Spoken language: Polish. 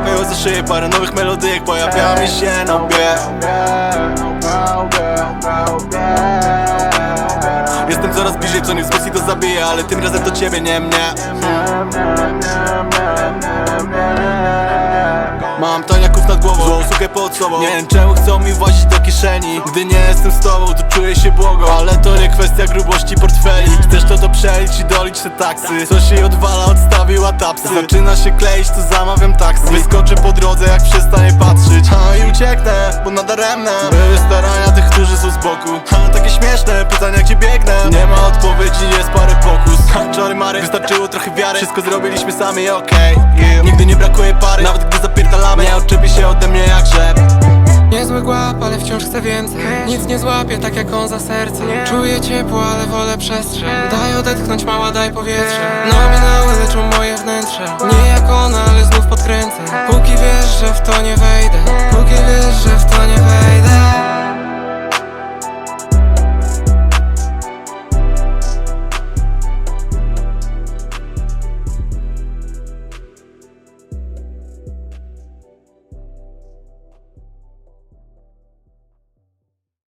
łapię za szyję Parę nowych melodyjek pojawia mi się na łbie. Jestem coraz bliżej, co nie wzmocni to zabije Ale tym razem to ciebie, nie mnie. Mam taniaków nad głową, złą sukę pod sobą. Nie wiem czemu chcą mi włazić do kieszeni. Gdy nie jestem z tobą, to czuję się błogo. Ale to nie kwestia grubości przelić i dolić te taksy. Co się odwala, odstawiła tapsy. Zaczyna się kleić, to zamawiam taksy. Wyskoczę po drodze, jak przestanie patrzeć. Ha, i ucieknę, bo nadaremne. Były starania tych, którzy są z boku. Ha, takie śmieszne, pytania gdzie biegnę? Nie ma odpowiedzi, jest parę pokus. Ha, czary mary, wystarczyło trochę wiary. Wszystko zrobiliśmy sami, okej. Yeah. Nigdy nie brakuje Głap, ale wciąż chcę więcej. Nic nie złapię tak jak on za serce. Czuję ciepło, ale wolę przestrzeń. Daj odetchnąć, mała, daj powietrze. Nominały leczą moje wnętrze. Nie jak ona, ale znów podkręcę. Póki wiesz, że w to nie